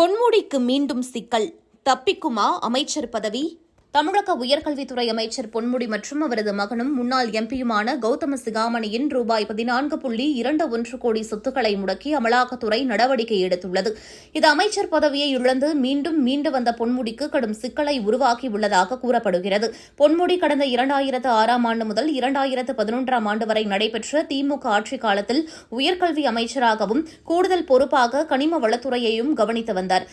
பொன்முடிக்கு மீண்டும் சிக்கல். தப்பிக்குமா அமைச்சர் பதவி? தமிழக உயர்கல்வித்துறை அமைச்சர் பொன்முடி மற்றும் அவரது மகனும் முன்னாள் எம்பியுமான கௌதம சிகாமணியின் ரூபாய் பதினான்கு புள்ளி இரண்டு ஒன்று கோடி சொத்துக்களை முடக்கி அமலாக்கத்துறை நடவடிக்கை எடுத்துள்ளது. இது அமைச்சர் பதவியை இழந்து மீண்டும் மீண்டு வந்த பொன்முடிக்கு கடும் சிக்கலை உருவாக்கியுள்ளதாக கூறப்படுகிறது. பொன்முடி கடந்த இரண்டாயிரத்து ஆறாம் ஆண்டு முதல் இரண்டாயிரத்து பதினொன்றாம் ஆண்டு வரை நடைபெற்ற திமுக ஆட்சிக் காலத்தில் உயர்கல்வி அமைச்சராகவும் கூடுதல் பொறுப்பாக கனிம வளத்துறையையும் கவனித்து வந்தார்.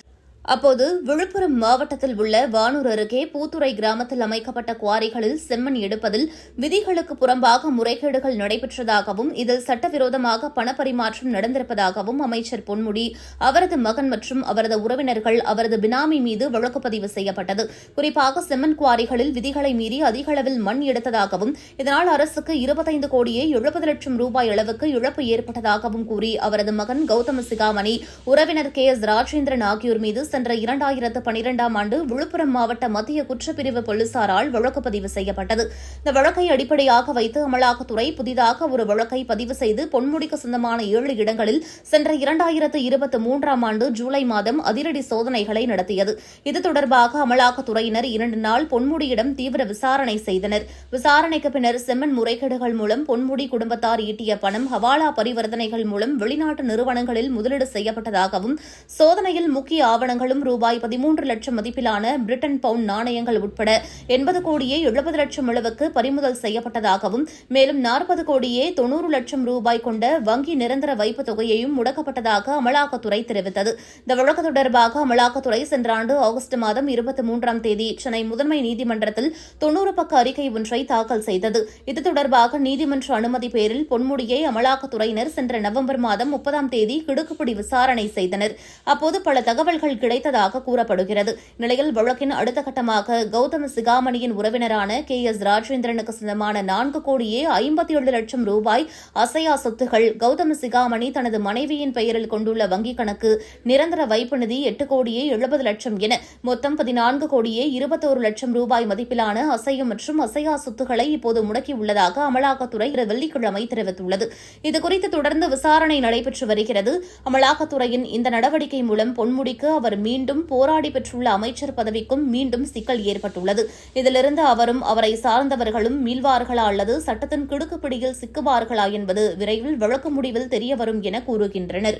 அப்போது விழுப்புரம் மாவட்டத்தில் உள்ள வானூர் அருகே பூத்துறை கிராமத்தில் அமைக்கப்பட்ட குவாரிகளில் செம்மண் எடுப்பதில் விதிகளுக்கு புறம்பாக முறைகேடுகள் நடைபெற்றதாகவும் இதில் சட்டவிரோதமாக பணப்பரிமாற்றம் நடந்திருப்பதாகவும் அமைச்சர் பொன்முடி அவரது மகன் மற்றும் அவரது உறவினர்கள் அவரது பினாமி மீது வழக்கு பதிவு செய்யப்பட்டது. குறிப்பாக செம்மண் குவாரிகளில் விதிகளை மீறி அதிக அளவில் மண் எடுத்ததாகவும் இதனால் அரசுக்கு இருபத்தைந்து கோடியே எழுபது லட்சம் ரூபாய் அளவுக்கு இழப்பு ஏற்பட்டதாகவும் கூறி அவரது மகன் கௌதம சிகாமணி உறவினர் கே எஸ் ராஜேந்திரன் ஆகியோர் மீது சென்ற இரண்டாயிரத்து பனிரெண்டாம் ஆண்டு விழுப்புரம் மாவட்ட மத்திய குற்றப்பிரிவு போலீசாரால் வழக்கு பதிவு செய்யப்பட்டது. இந்த வழக்கை அடிப்படையாக வைத்து அமலாக்கத்துறை புதிதாக ஒரு வழக்கை பதிவு செய்து பொன்முடிக்கு சொந்தமான ஏழு இடங்களில் சென்ற இரண்டாயிரத்து இருபத்தி மூன்றாம் ஆண்டு ஜூலை மாதம் அதிரடி சோதனைகளை நடத்தியது. இது தொடர்பாக அமலாக்கத்துறையினர் இரண்டு நாள் பொன்முடியிடம் தீவிர விசாரணை செய்தனர். விசாரணைக்கு பின்னர் செம்மன் முறைகேடுகள் மூலம் பொன்முடி குடும்பத்தார் ஈட்டிய பணம் ஹவாலா பரிவர்த்தனைகள் மூலம் வெளிநாட்டு நிறுவனங்களில் முதலீடு செய்யப்பட்டதாகவும் சோதனையில் முக்கிய ஆவணங்கள் நாணயங்களும் ரூபாய் பதிமூன்று லட்சம் மதிப்பிலான பிரிட்டன் பவுண்ட் நாணயங்கள் உட்பட எண்பது கோடியே எழுபது லட்சம் அளவுக்கு பறிமுதல் செய்யப்பட்டதாகவும் மேலும் நாற்பது கோடியே தொன்னூறு லட்சம் ரூபாய் கொண்ட வங்கி நிரந்தர வைப்பு தொகையையும் முடக்கப்பட்டதாக அமலாக்கத்துறை தெரிவித்தது. இந்த வழக்கு தொடர்பாக அமலாக்கத்துறை சென்ற ஆண்டு ஆகஸ்ட் மாதம் இருபத்தி மூன்றாம் தேதி சென்னை முதன்மை நீதிமன்றத்தில் தொன்னூறு பக்க அறிக்கை ஒன்றை தாக்கல் செய்தது. இது தொடர்பாக நீதிமன்ற அனுமதி பேரில் பொன்முடியை அமலாக்கத்துறையினர் சென்ற நவம்பர் மாதம் முப்பதாம் தேதி கிடுக்குப்பிடி விசாரணை செய்தனர். அப்போது பல தகவல்கள் கிடை கிடைத்ததாக கூறப்படுகிறது. நிலையில் வழக்கின் அடுத்த கட்டமாக கௌதம் சிகாமணியின் உறவினரான கே எஸ் ராஜேந்திரனுக்கு சொந்தமான நான்கு கோடியே ஐம்பத்தி ஏழு லட்சம் ரூபாய் அசையா சொத்துகள் கௌதம் சிகாமணி தனது மனைவியின் பெயரில் கொண்டுள்ள வங்கிக் கணக்கு நிரந்தர வைப்பு நிதி எட்டு கோடியே எழுபது லட்சம் என மொத்தம் பதினான்கு கோடியே இருபத்தோரு லட்சம் ரூபாய் மதிப்பிலான அசையும் மற்றும் அசையா சொத்துக்களை இப்போது முடக்கியுள்ளதாக அமலாக்கத்துறை வெள்ளிக்கிழமை தெரிவித்துள்ளது. இதுகுறித்து தொடர்ந்து விசாரணை நடைபெற்று வருகிறது. அமலாக்கத்துறையின் இந்த நடவடிக்கை மூலம் பொன்முடிக்கு அவர் அவர் மீண்டும் போராடி பெற்றுள்ள அமைச்சர் பதவிக்கும் மீண்டும் சிக்கல் ஏற்பட்டுள்ளது. இதிலிருந்து அவரும் அவரை சார்ந்தவர்களும் மீள்வார்களா அல்லது சட்டத்தின் கிடுக்குப்பிடியில் சிக்குவார்களா என்பது விரைவில் வழக்கு முடிவில் தெரியவரும் என கூறுகின்றனர்.